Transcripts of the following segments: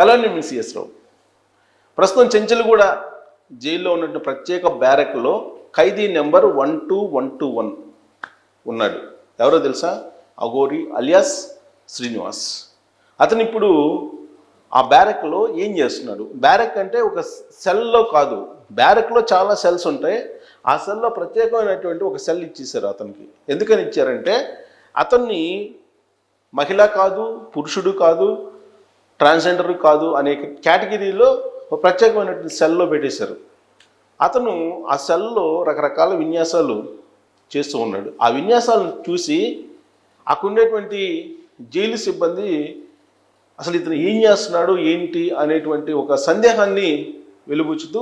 Hello నేను మీ CS రావు ప్రస్తుతం చెంచల్గూడ జైల్లో ఉన్నట్టు ప్రత్యేక బ్యారెక్లో ఖైదీ number one two one two one ఉన్నాడు. ఎవరో తెలుసా? అగోరి అలియాస్ శ్రీనివాస్. అతను ఇప్పుడు ఆ బ్యారెక్లో ఏం చేస్తున్నాడు? బ్యారెక్ అంటే ఒక సెల్లో కాదు. బ్యారెక్లో చాలా సెల్స్ ఉంటాయి. ఆ సెల్లో ప్రత్యేకమైనటువంటి ఒక సెల్ ఇచ్చేసారు అతనికి. ఎందుకని ఇచ్చారంటే అతన్ని మహిళ కాదు పురుషుడు కాదు ట్రాన్స్జెండర్ కాదు అనే కేటగిరీలో ఒక ప్రత్యేకమైనటువంటి సెల్లో పెట్టేశారు. అతను ఆ సెల్లో రకరకాల విన్యాసాలు చేస్తూ ఉన్నాడు. ఆ విన్యాసాలను చూసి అక్కడుండేటువంటి జైలు సిబ్బంది అసలు ఇతను ఏం చేస్తున్నాడు ఏంటి అనేటువంటి ఒక సందేహాన్ని వెలుబుచ్చుతూ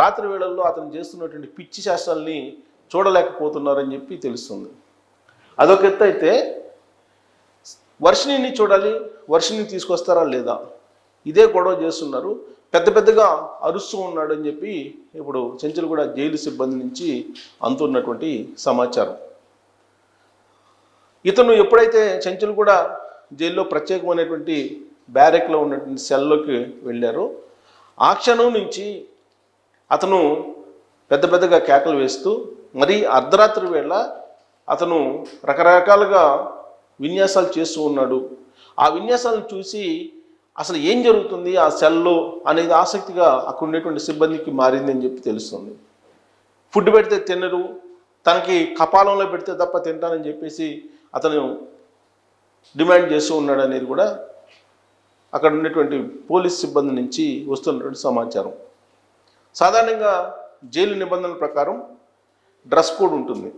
రాత్రి వేళల్లో అతను చేస్తున్నటువంటి పిచ్చి శాస్త్రాల్ని చూడలేకపోతున్నారని చెప్పి తెలుస్తుంది. అదొక ఎత్తు అయితే వర్షిణిని చూడాలి వర్షిని తీసుకొస్తారా లేదా? ఇదే గొడవ చేస్తున్నారు. పెద్ద పెద్దగా అరుస్తూ ఉన్నాడు అని చెప్పి ఇప్పుడు చెంచల్గూడ జైలు సిబ్బంది నుంచి అందుతున్నటువంటి సమాచారం. ఇతను ఎప్పుడైతే చెంచల్గూడ జైల్లో ప్రత్యేకమైనటువంటి బ్యారెక్లో ఉన్నటువంటి సెల్లోకి వెళ్ళారో ఆ క్షణం నుంచి అతను పెద్ద పెద్దగా కేకలు వేస్తూ మరీ అర్ధరాత్రి వేళ అతను రకరకాలుగా విన్యాసాలు చేస్తూ ఉన్నాడు. ఆ విన్యాసాలను చూసి అసలు ఏం జరుగుతుంది? ఆ సెల్లో అనేది ఆసక్తిగా అక్కడ ఉండేటువంటి సిబ్బందికి మారింది అని చెప్పి తెలుస్తుంది. ఫుడ్ పెడితే తినరు. తనకి కపాలంలో పెడితే తప్ప తింటానని చెప్పేసి అతను డిమాండ్ చేస్తూ ఉన్నాడు అనేది కూడా అక్కడ ఉండేటువంటి పోలీస్ సిబ్బంది నుంచి వస్తున్నటువంటి సమాచారం. సాధారణంగా జైలు నిబంధనల ప్రకారం డ్రెస్ కోడ్ ఉంటుంది.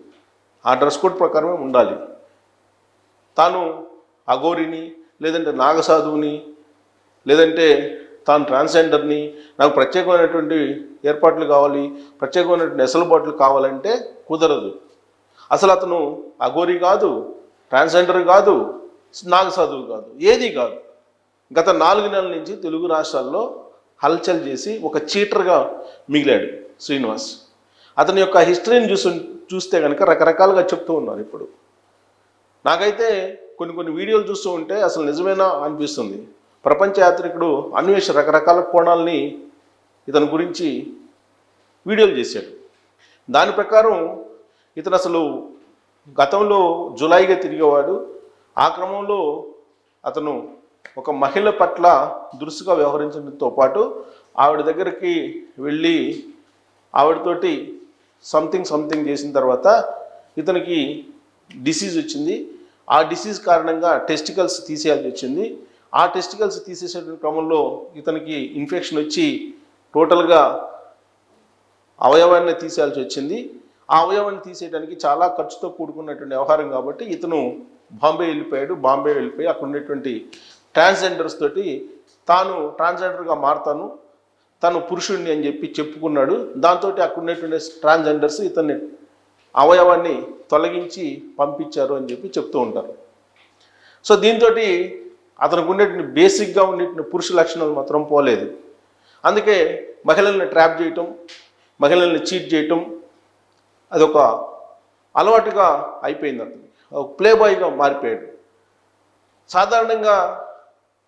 ఆ డ్రెస్ కోడ్ ప్రకారమే ఉండాలి. తాను అఘోరిని లేదంటే నాగసాధువుని లేదంటే తాను ట్రాన్స్జెండర్ని నాకు ప్రత్యేకమైనటువంటి ఏర్పాట్లు కావాలి ప్రత్యేకమైనటువంటి ఎసలుబాట్లు కావాలంటే కుదరదు. అసలు అతను అఘోరి కాదు ట్రాన్స్జెండర్ కాదు నాగసాధువు కాదు ఏది కాదు. గత నాలుగు నెలల నుంచి తెలుగు రాష్ట్రాల్లో హల్చల్ చేసి ఒక చీటర్గా మిగిలాడు శ్రీనివాస్. అతని యొక్క హిస్టరీని చూసు చూస్తే కనుక రకరకాలుగా చెప్తూ ఉన్నారు ఇప్పుడు. నాకైతే కొన్ని కొన్ని వీడియోలు చూస్తూ ఉంటే అసలు నిజమేనా అనిపిస్తుంది. ప్రపంచ యాత్రికుడు అన్వేష రకరకాల కోణాలని ఇతని గురించి వీడియోలు చేశాడు. దాని ప్రకారం ఇతను అసలు గతంలో జులైగా తిరిగేవాడు. ఆ క్రమంలో అతను ఒక మహిళ పట్ల దురుసుగా వ్యవహరించడంతో పాటు ఆవిడ దగ్గరికి వెళ్ళి ఆవిడతోటి సంథింగ్ సంథింగ్ చేసిన తర్వాత ఇతనికి డిసీజ్ వచ్చింది. ఆ డిసీజ్ కారణంగా టెస్టికల్స్ తీసేయాల్సి వచ్చింది. ఆ టెస్టికల్స్ తీసేసే క్రమంలో ఇతనికి ఇన్ఫెక్షన్ వచ్చి టోటల్గా అవయవాన్ని తీసేయాల్సి వచ్చింది. ఆ అవయవాన్ని తీసేయడానికి చాలా ఖర్చుతో కూడుకున్నటువంటి వ్యవహారం కాబట్టి ఇతను బాంబే వెళ్ళిపోయాడు. బాంబే వెళ్ళిపోయి అక్కడ ఉన్నటువంటి ట్రాన్స్జెండర్స్ తోటి తాను ట్రాన్స్జెండర్గా మారతాను తను పురుషుడిని అని చెప్పి చెప్పుకున్నాడు. దాంతో అక్కడ ఉండేటువంటి ట్రాన్స్జెండర్స్ ఇతన్ని అవయవాన్ని తొలగించి పంపించారు అని చెప్పి చెప్తూ ఉంటారు. సో దీంతో అతనికి ఉండేటువంటి బేసిక్గా ఉండేటువంటి పురుష లక్షణాలు మాత్రం పోలేదు. అందుకే మహిళల్ని ట్రాప్ చేయటం మహిళల్ని చీట్ చేయటం అదొక అలవాటుగా అయిపోయింది అతను ఒక ప్లే బాయ్గా మారిపోయాడు. సాధారణంగా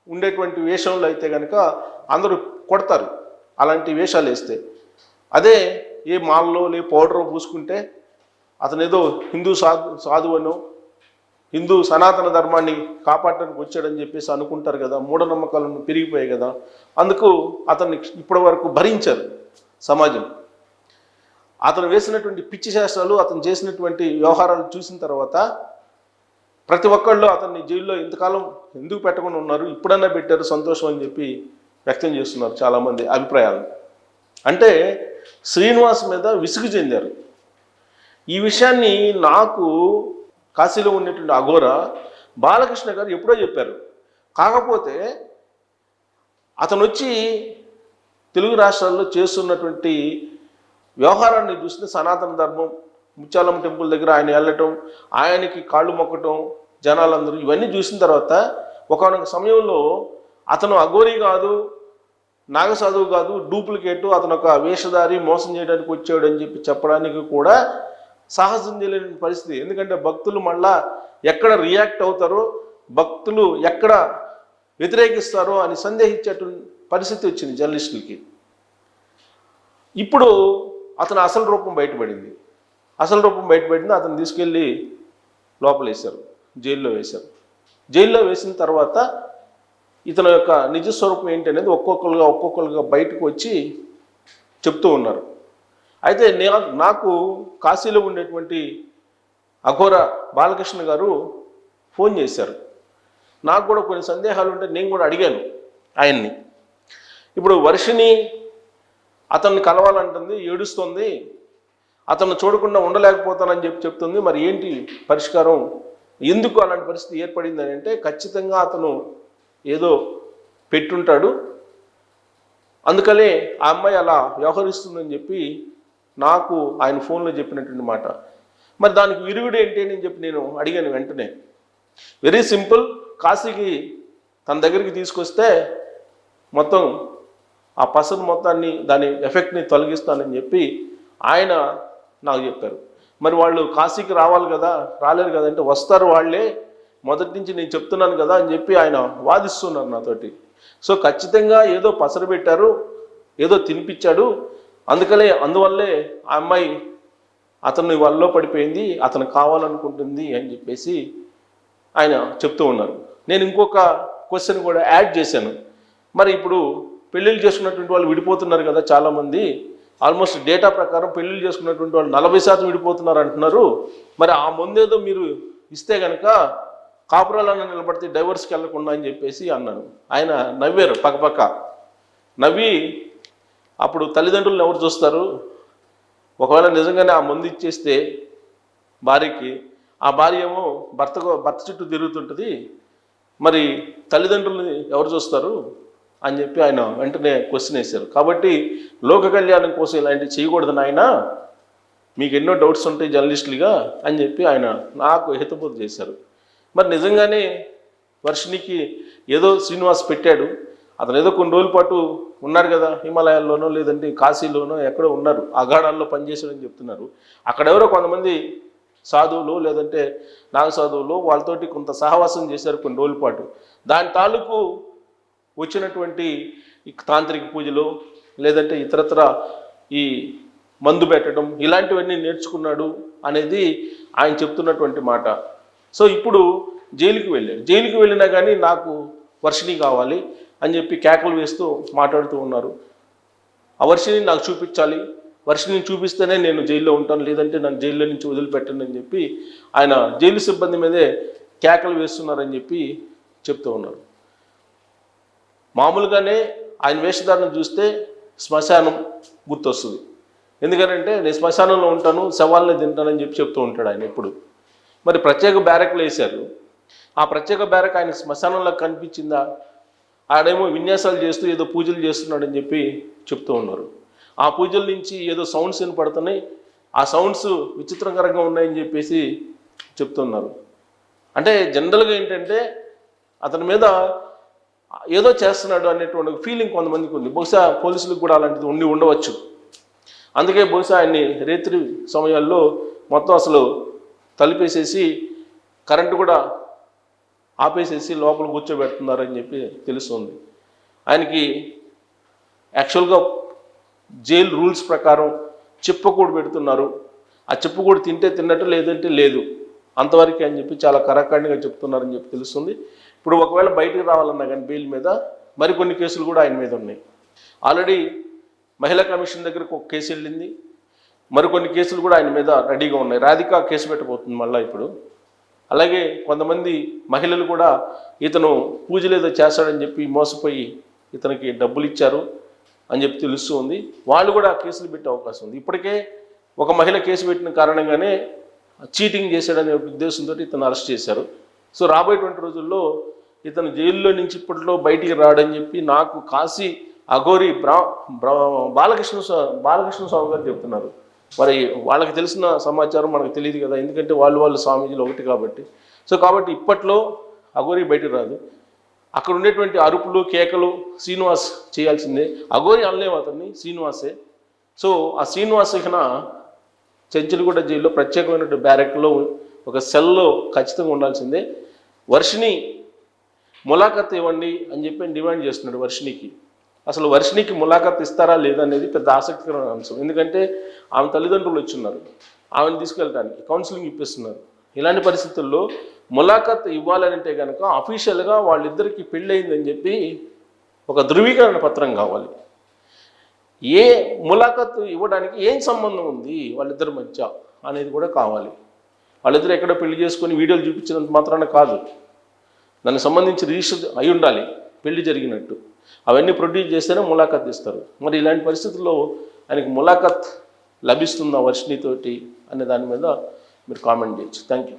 ఉండేటువంటి వేషంలో అయితే కనుక అందరూ కొడతారు. అలాంటి వేషాలు వేస్తే. అదే ఏ మాల్లో లే పౌడర్ పూసుకుంటే అతను ఏదో హిందూ సాధు సాధువను హిందూ సనాతన ధర్మాన్ని కాపాడటానికి వచ్చాడని చెప్పేసి అనుకుంటారు కదా మూఢనమ్మకాలను పెరిగిపోయాయి కదా అందుకు అతన్ని ఇప్పటి వరకు భరించారు సమాజం. అతను వేసినటువంటి పిచ్చి శాస్త్రాలు అతను చేసినటువంటి వ్యవహారాలు చూసిన తర్వాత ప్రతి ఒక్కళ్ళు అతన్ని జైల్లో ఇంతకాలం ఎందుకు పెట్టకుండా ఉన్నారు ఇప్పుడన్నా పెట్టారు సంతోషం అని చెప్పి వ్యక్తం చేస్తున్నారు చాలామంది అభిప్రాయాలు. అంటే శ్రీనివాస్ మీద విసుగు చెందారు. ఈ విషయాన్ని నాకు కాశీలో ఉన్నటువంటి అఘోర బాలకృష్ణ గారు ఎప్పుడో చెప్పారు. కాకపోతే అతను వచ్చి తెలుగు రాష్ట్రాల్లో చేస్తున్నటువంటి వ్యవహారాన్ని చూస్తే సనాతన ధర్మం ముచ్చాలమ్మ టెంపుల్ దగ్గర ఆయన వెళ్ళటం ఆయనకి కాళ్ళు మొక్కటం జనాలందరూ ఇవన్నీ చూసిన తర్వాత ఒకనొక సమయంలో అతను అఘోరి కాదు నాగసాధువు కాదు డూప్లికేట్ అతను ఒక వేషధారి మోసం చేయడానికి వచ్చాడు అని చెప్పి చెప్పడానికి కూడా సాహసం చేయలేని పరిస్థితి. ఎందుకంటే భక్తులు మళ్ళా ఎక్కడ రియాక్ట్ అవుతారో భక్తులు ఎక్కడ వ్యతిరేకిస్తారో అని సందేహించేటువంటి పరిస్థితి వచ్చింది జర్నలిస్టులకి ఇప్పుడు అతను అసలు రూపం బయటపడింది. అసలు రూపం బయటపడింది అతను తీసుకెళ్ళి లోపలేశారు జైల్లో వేశారు. జైల్లో వేసిన తర్వాత ఇతని యొక్క నిజ స్వరూపం ఏంటి అనేది ఒక్కొక్కరుగా ఒక్కొక్కరుగా బయటకు వచ్చి చెప్తూ ఉన్నారు. అయితే నాకు కాశీలో ఉండేటువంటి అఘోర బాలకృష్ణ గారు ఫోన్ చేశారు. నాకు కూడా కొన్ని సందేహాలు ఉంటే నేను కూడా అడిగాను ఆయన్ని. ఇప్పుడు వర్షిని అతన్ని కలవాలంటుంది ఏడుస్తుంది అతను చూడకుండా ఉండలేకపోతానని చెప్పి చెప్తుంది. మరి ఏంటి పరిష్కారం? ఎందుకు అలాంటి పరిస్థితి ఏర్పడింది అని అంటే ఖచ్చితంగా అతను ఏదో పెట్టుంటాడు. అందుకనే ఆ అమ్మాయి అలా వ్యవహరిస్తుందని చెప్పి నాకు ఆయన ఫోన్లో చెప్పినటువంటి మాట. మరి దానికి విరుగుడు ఏంటి అని చెప్పి నేను అడిగాను వెంటనే. వెరీ సింపుల్ కాశీకి తన దగ్గరికి తీసుకొస్తే మొత్తం ఆ పసరు మొత్తాన్ని దాని ఎఫెక్ట్ని తొలగిస్తానని చెప్పి ఆయన నాకు చెప్పారు. మరి వాళ్ళు కాశీకి రావాలి కదా రాలేరు కదా అంటే వస్తారు వాళ్ళే. మొదటి నుంచి నేను చెప్తున్నాను కదా అని చెప్పి ఆయన వాదిస్తున్నారు నాతోటి. సో ఖచ్చితంగా ఏదో పసరు పెట్టారు ఏదో తినిపించాడు. అందుకనే అందువల్లే ఆ అమ్మాయి అతను వల్లో పడిపోయింది అతను కావాలనుకుంటుంది అని చెప్పేసి ఆయన చెప్తూ ఉన్నారు. నేను ఇంకొక క్వశ్చన్ కూడా యాడ్ చేశాను. మరి ఇప్పుడు పెళ్ళిళ్ళు చేసుకున్నటువంటి వాళ్ళు విడిపోతున్నారు కదా చాలామంది ఆల్మోస్ట్ డేటా ప్రకారం పెళ్ళిళ్ళు చేసుకున్నటువంటి వాళ్ళు నలభై శాతం విడిపోతున్నారు అంటున్నారు. మరి ఆ ముందేదో మీరు ఇస్తే కనుక కాపురాలన్న నిలబడితే డైవర్స్కి వెళ్ళకుండా అని చెప్పేసి అన్నాను ఆయన నవ్వారు పక్కపక్క. నవ్వి అప్పుడు తల్లిదండ్రులను ఎవరు చూస్తారు? ఒకవేళ నిజంగానే ఆ మందు ఇచ్చేస్తే భార్యకి ఆ భార్య ఏమో భర్తకు భర్త చుట్టూ తిరుగుతుంటుంది. మరి తల్లిదండ్రులని ఎవరు చూస్తారు? అని చెప్పి ఆయన వెంటనే క్వశ్చన్ వేశారు. కాబట్టి లోక కళ్యాణం కోసం ఇలాంటివి చేయకూడదు నాయన మీకు ఎన్నో డౌట్స్ ఉంటాయి జర్నలిస్టులుగా అని చెప్పి ఆయన నాకు హితబోధ చేశారు. మరి నిజంగానే వర్షినికి ఏదో శ్రీనివాస్ పెట్టాడు. అతను ఏదో కొన్ని రోజుల పాటు ఉన్నారు కదా హిమాలయాల్లోనో లేదంటే కాశీలోనో ఎక్కడో ఉన్నారు అగాడాల్లో పనిచేసాడని చెప్తున్నారు. అక్కడెవరో కొంతమంది సాధువులు లేదంటే నాగ సాధువులు వాళ్ళతోటి కొంత సహవాసం చేశారు కొన్ని రోజుల పాటు. దాని తాలూకు వచ్చినటువంటి తాంత్రిక పూజలు లేదంటే ఇతరత్ర ఈ మందు పెట్టడం ఇలాంటివన్నీ నేర్చుకున్నాడు అనేది ఆయన చెప్తున్నటువంటి మాట. సో ఇప్పుడు జైలుకి వెళ్ళాడు. జైలుకి వెళ్ళినా కానీ నాకు వర్షిణి కావాలి అని చెప్పి కేకలు వేస్తూ మాట్లాడుతూ ఉన్నారు. ఆ వర్షిని నాకు చూపించాలి. వర్షిని చూపిస్తేనే నేను జైల్లో ఉంటాను. లేదంటే నన్ను జైల్లో నుంచి వదిలిపెట్టను అని చెప్పి ఆయన జైలు సిబ్బంది మీదే కేకలు వేస్తున్నారని చెప్పి చెప్తూ ఉన్నారు. మామూలుగానే ఆయన వేషధారణ చూస్తే శ్మశానం గుర్తొస్తుంది. ఎందుకంటే నేను శ్మశానంలో ఉంటాను శవాలని తింటానని చెప్పి చెప్తూ ఉంటాడు ఆయన ఎప్పుడు. మరి ప్రత్యేక బ్యారక్లు వేశారు. ఆ ప్రత్యేక బ్యారక్ ఆయన శ్మశానంలో కనిపించిందా? ఆడేమో విన్యాసాలు చేస్తూ ఏదో పూజలు చేస్తున్నాడని చెప్పి చెప్తూ ఉన్నారు. ఆ పూజల నుంచి ఏదో సౌండ్స్ వినపడుతున్నాయి. ఆ సౌండ్స్ విచిత్రకరంగా ఉన్నాయని చెప్పేసి చెప్తున్నారు అంటే జనరల్గా ఏంటంటే అతని మీద ఏదో చేస్తున్నాడు అనేటువంటి ఫీలింగ్ కొంతమందికి ఉంది. బహుశా పోలీసులకు కూడా అలాంటిది ఉండి ఉండవచ్చు. అందుకే బహుశా ఆయన్ని రాత్రి సమయాల్లో మొత్తం అసలు తలిపేసేసి కరెంటు కూడా ఆపేసేసి లోపల కూర్చోబెడుతున్నారని చెప్పి తెలుస్తుంది. ఆయనకి యాక్చువల్గా జైలు రూల్స్ ప్రకారం చెప్పకూడు పెడుతున్నారు. ఆ చెప్పకూడు తింటే తిన్నట్టు లేదంటే లేదు. అంతవరకే అని చెప్పి చాలా కరాఖండిగా చెప్తున్నారని చెప్పి తెలుస్తుంది. ఇప్పుడు ఒకవేళ బయటకు రావాలన్నా కానీ బెయిల్ మీద మరికొన్ని కేసులు కూడా ఆయన మీద ఉన్నాయి. ఆల్రెడీ మహిళా కమిషన్ దగ్గరకు ఒక కేసు వెళ్ళింది. మరికొన్ని కేసులు కూడా ఆయన మీద రెడీగా ఉన్నాయి. రాధిక కేసు పెట్టబోతుంది మళ్ళీ ఇప్పుడు. అలాగే కొంతమంది మహిళలు కూడా ఇతను పూజలు ఏదో చేస్తాడని చెప్పి మోసపోయి ఇతనికి డబ్బులు ఇచ్చారు అని చెప్పి తెలుస్తూ ఉంది. వాళ్ళు కూడా కేసులు పెట్టే అవకాశం ఉంది. ఇప్పటికే ఒక మహిళ కేసు పెట్టిన కారణంగానే చీటింగ్ చేశాడనే ఉద్దేశంతో ఇతను అరెస్ట్ చేశారు. సో రాబోయేటువంటి రోజుల్లో ఇతను జైల్లో నుంచి ఇప్పట్లో బయటికి రాడని చెప్పి నాకు కాశీ అఘోరి బ్రా బ్రా బాలకృష్ణ స్వా- బాలకృష్ణ స్వామి గారు చెప్తున్నారు. మరి వాళ్ళకి తెలిసిన సమాచారం మనకు తెలియదు కదా. ఎందుకంటే వాళ్ళు వాళ్ళు స్వామీజీలు ఒకటి కాబట్టి. సో కాబట్టి ఇప్పట్లో అఘోరి బయటకు రాదు. అక్కడ ఉండేటువంటి అరుపులు కేకలు శ్రీనివాస్ చేయాల్సిందే. అఘోరి అనలేము అతన్ని శ్రీనివాసే. సో ఆ శ్రీనివాస్ ఇకన చెంచులగూడ జైల్లో ప్రత్యేకమైనటువంటి బ్యారెక్లో ఒక సెల్లో ఖచ్చితంగా ఉండాల్సిందే. వర్షిని ములాఖత్ ఇవ్వండి అని చెప్పి డిమాండ్ చేస్తున్నాడు వర్షినికి అసలు వర్షినికి ములాఖత్ ఇస్తారా లేదా అనేది పెద్ద ఆసక్తికరమైన అంశం. ఎందుకంటే ఆమె తల్లిదండ్రులు వచ్చిన్నారు. ఆమెను తీసుకెళ్ళడానికి కౌన్సిలింగ్ ఇప్పిస్తున్నారు. ఇలాంటి పరిస్థితుల్లో ములాఖత్ ఇవ్వాలంటే కనుక అఫీషియల్గా వాళ్ళిద్దరికి పెళ్ళయిందని చెప్పి ఒక ధృవీకరణ పత్రం కావాలి. ఏ ములాఖత్ ఇవ్వడానికి ఏం సంబంధం ఉంది వాళ్ళిద్దరి మధ్య అనేది కూడా కావాలి. వాళ్ళిద్దరు ఎక్కడ పెళ్ళి చేసుకొని వీడియోలు చూపించినంత మాత్రాన కాదు. దానికి సంబంధించి రిజిస్టర్ అయి ఉండాలి. పెళ్ళి జరిగినట్టు. అవన్నీ ప్రొడ్యూస్ చేస్తేనే ములాఖత్ ఇస్తారు. మరి ఇలాంటి పరిస్థితుల్లో ఆయనకి ములాఖత్ లభిస్తుందా వర్షినితోటి అనే దాని మీద మీరు కామెంట్ చేయొచ్చు. Thank you